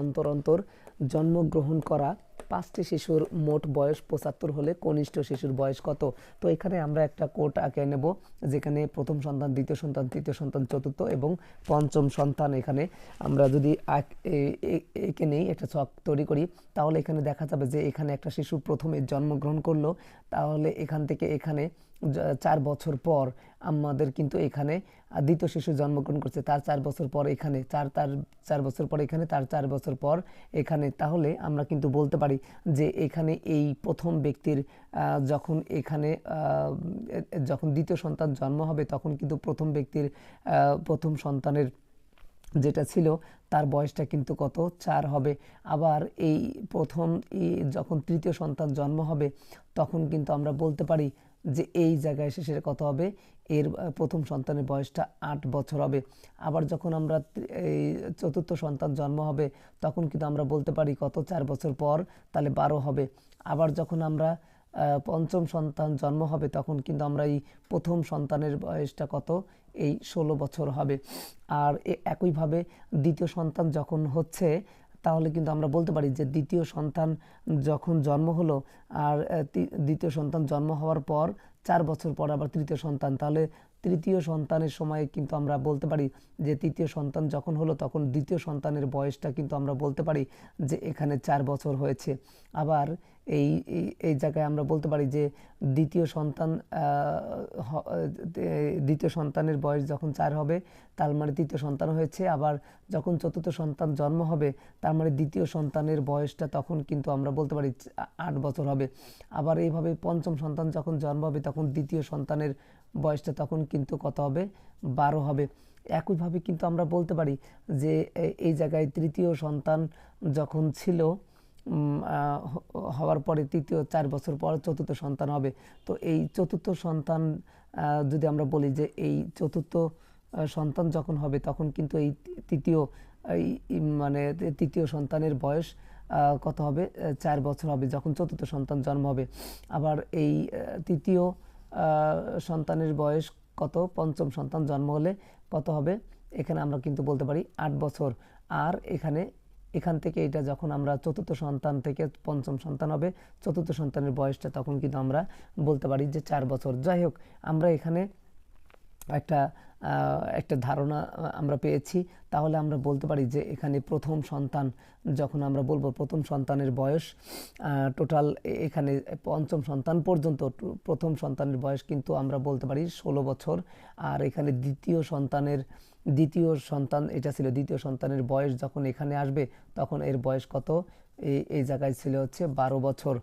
অন্তর অন্তর জন্মগ্রহণ করা পাঁচটি শিশুর মোট বয়স পঁচাত্তর হলে কনিষ্ঠ শিশুর বয়স কত? তো এখানে আমরা একটা কোট আঁকে নেব, যেখানে প্রথম সন্তান, দ্বিতীয় সন্তান, তৃতীয় সন্তান, চতুর্থ এবং পঞ্চম সন্তান এখানে আমরা যদি এঁকে নেই, একটা ছক তৈরি করি, তাহলে এখানে দেখা যাবে যে এখানে একটা শিশু প্রথমে জন্মগ্রহণ করল, তাহলে এখান থেকে এখানে চার বছর পর আমাদের কিন্তু এখানে দ্বিতীয় শিশু জন্মগ্রহণ করছে, তার চার বছর পর এখানে, চার, তার চার বছর পর এখানে, তার চার বছর পর এখানে। তাহলে আমরা কিন্তু বলতে পারি যে এখানে এই প্রথম ব্যক্তির যখন এখানে যখন দ্বিতীয় সন্তান জন্ম হবে, তখন কিন্তু প্রথম ব্যক্তির প্রথম সন্তানের যেটা ছিল, তার বয়সটা কিন্তু কত? চার হবে। আবার এই প্রথম যখন তৃতীয় সন্তান জন্ম হবে, তখন কিন্তু আমরা বলতে পারি যে এই জায়গায় এসে সেটা কত হবে? এর প্রথম সন্তানের বয়সটা আট বছর হবে। আবার যখন আমরা এই চতুর্থ সন্তান জন্ম হবে, তখন কিন্তু আমরা বলতে পারি কত? চার বছর পর তাহলে বারো হবে। আবার যখন আমরা পঞ্চম সন্তান জন্ম হবে, তখন কিন্তু আমরা এই প্রথম সন্তানের বয়সটা কত? এই ষোলো বছর হবে। আর একইভাবে দ্বিতীয় সন্তান যখন হচ্ছে তাহলে কিন্তু আমরা বলতে পারি যে দ্বিতীয় সন্তান যখন জন্ম হলো আর দ্বিতীয় সন্তান জন্ম হওয়ার পর, চার বছর পর আবার তৃতীয় সন্তান, তাহলে তৃতীয় সন্তানের সময় কিন্তু আমরা বলতে পারি যে তৃতীয় সন্তান যখন হলো তখন দ্বিতীয় সন্তানের বয়সটা কিন্তু আমরা বলতে পারি যে এখানে চার বছর হয়েছে। আবার এই, এই- জায়গায় আমরা বলতে পারি যে দ্বিতীয় সন্তান দ্বিতীয় সন্তানের বয়স যখন চার হবে, তার মানে তৃতীয় সন্তান হয়েছে। আবার যখন চতুর্থ সন্তান জন্ম হবে, তার মানে দ্বিতীয় সন্তানের বয়সটা তখন কিন্তু আমরা বলতে পারি আট বছর হবে। আবার এইভাবে পঞ্চম সন্তান যখন জন্ম হবে, তখন দ্বিতীয় সন্তানের বয়সটা তখন কিন্তু কত হবে? বারো হবে। একইভাবে কিন্তু আমরা বলতে পারি যে এই জায়গায় তৃতীয় সন্তান যখন ছিল হওয়ার পরে তৃতীয় চার বছর পর চতুর্থ সন্তান হবে। তো এই চতুর্থ সন্তান যদি আমরা বলি যে এই চতুর্থ সন্তান যখন হবে, তখন কিন্তু এই তৃতীয়, এই মানে তৃতীয় সন্তানের বয়স কত হবে? চার বছর হবে যখন চতুর্থ সন্তান জন্ম হবে। আবার এই তৃতীয় সন্তানের বয়স কত? পঞ্চম সন্তান জন্ম হলে কত হবে? এখানে আমরা কিন্তু বলতে পারি আট বছর। আর এখানে এখান থেকে এটা যখন আমরা চতুর্থ সন্তান থেকে পঞ্চম সন্তান হবে, চতুর্থ সন্তানের বয়সটা তখন কিন্তু আমরা বলতে পারি যে চার বছর। যাই হোক, আমরা এখানে একটা একটা ধারণা আমরা পেয়েছি। তাহলে আমরা বলতে পারি যে এখানে প্রথম সন্তান, যখন আমরা বলব প্রথম সন্তানের বয়স টোটাল এখানে পঞ্চম সন্তান পর্যন্ত প্রথম সন্তানের বয়স কিন্তু আমরা বলতে পারি ষোলো বছর। আর এখানে দ্বিতীয় সন্তানের দ্বিতীয় সন্তান, এটা ছিল দ্বিতীয় সন্তানের বয়স যখন এখানে আসবে, তখন এর বয়স কত? এই এই জায়গায় ছিল হচ্ছে বারো বছর।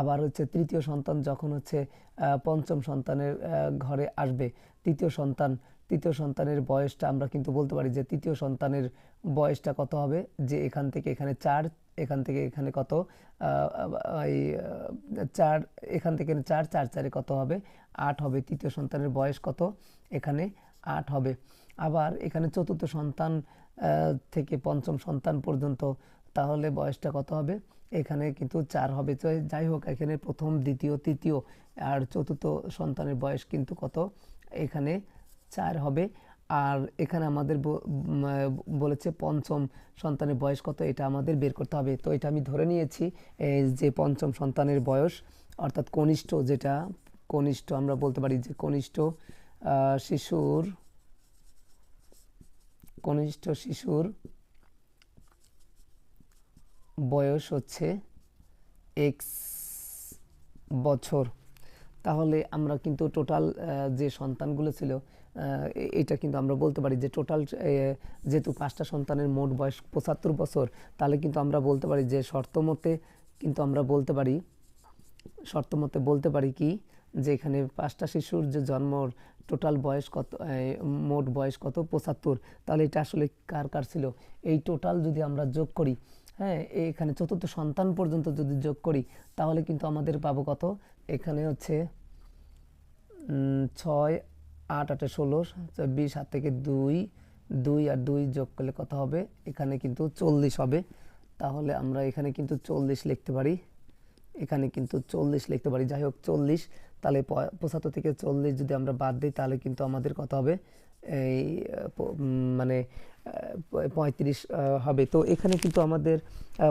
আবার হচ্ছে তৃতীয় সন্তান যখন হচ্ছে পঞ্চম সন্তানের ঘরে আসবে, তৃতীয় সন্তান, তৃতীয় সন্তানের বয়সটা আমরা কিন্তু বলতে পারি যে তৃতীয় সন্তানের বয়সটা কত হবে? যে এখান থেকে এখানে চার, এখান থেকে এখানে কত? এই চার, এখান থেকে চার চার, চারে কত হবে? আট হবে। তৃতীয় সন্তানের বয়স কত? এখানে আট হবে। আবার এখানে চতুর্থ সন্তান থেকে পঞ্চম সন্তান পর্যন্ত, তাহলে বয়সটা কত হবে? এখানে কিন্তু চার হবে। তো যাই হোক, এখানে প্রথম, দ্বিতীয়, তৃতীয় আর চতুর্থ সন্তানের বয়স কিন্তু কত? এখানে চার হবে। আর এখানে আমাদের বলেছে পঞ্চম সন্তানের বয়স কত? এটা আমাদের বের করতে হবে। তো এটা আমি ধরে নিয়েছি যে পঞ্চম সন্তানের বয়স, অর্থাৎ কনিষ্ঠ যেটা, কনিষ্ঠ আমরা বলতে পারি যে কনিষ্ঠ শিশুর, কনিষ্ঠ শিশুর বয়স হচ্ছে এক্স বছর। তাহলে আমরা কিন্তু টোটাল যে সন্তানগুলো ছিল এটা কিন্তু আমরা বলতে পারি যে টোটাল যেহেতু পাঁচটা সন্তানের মোট বয়স পঁচাত্তর বছর, তাহলে কিন্তু আমরা বলতে পারি যে শর্ত মতে কিন্তু আমরা বলতে পারি শর্ত মতে বলতে পারি কি যে এখানে পাঁচটা শিশুর যে জন্মর টোটাল বয়স কত মোট বয়স কত? পঁচাত্তর। তাহলে এটা আসলে কার কার ছিল? এই টোটাল যদি আমরা যোগ করি হ্যাঁ এখানে চতুর্থ সন্তান পর্যন্ত যদি যোগ করি, তাহলে কিন্তু আমাদের পাবো কত? এখানে হচ্ছে ছয়, আট, আটে ষোলো বিশ হাত থেকে দুই দুই আর দুই যোগ করলে কত হবে? এখানে কিন্তু চল্লিশ হবে। তাহলে আমরা এখানে কিন্তু চল্লিশ লিখতে পারি। এখানে কিন্তু চল্লিশ লিখতে পারি। যাই হোক, চল্লিশ, তাহলে পঁচাত্তর থেকে চল্লিশ যদি আমরা বাদ দিই, তাহলে কিন্তু আমাদের কত হবে? এই মানে পঁয়ত্রিশ হবে। তো এখানে কিন্তু আমাদের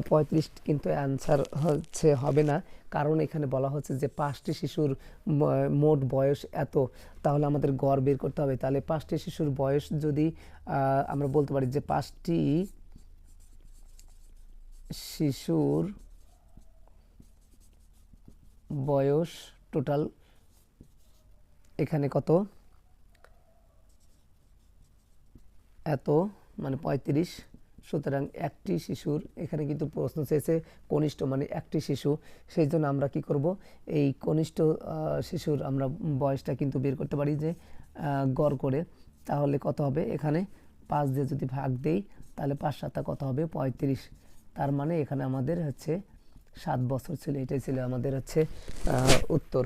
পঁয়ত্রিশ কিন্তু অ্যান্সার হচ্ছে, হবে না। কারণ এখানে বলা হচ্ছে যে পাঁচটি শিশুর মোট বয়স এত, তাহলে আমাদের গড় বের করতে হবে। তাহলে পাঁচটি শিশুর বয়স যদি আমরা বলতে পারি যে পাঁচটি শিশুর বয়স টোটাল এখানে কত? এত মানে পঁয়ত্রিশ। সুতরাং একটি শিশুর এখানে কিন্তু প্রশ্ন চেয়েছে কনিষ্ঠ মানে একটি শিশু। সেই জন্য আমরা কি করব? এই কনিষ্ঠ শিশুর আমরা বয়সটা কিন্তু বের করতে পারি যে গড় করে। তাহলে কত হবে? এখানে পাঁচ দিয়ে যদি ভাগ দেই, তাহলে পাঁচ সাতটা কত হবে? পঁয়ত্রিশ। তার মানে এখানে আমাদের হচ্ছে সাত বছর ছিল এটাই ছিল আমাদের হচ্ছে উত্তর।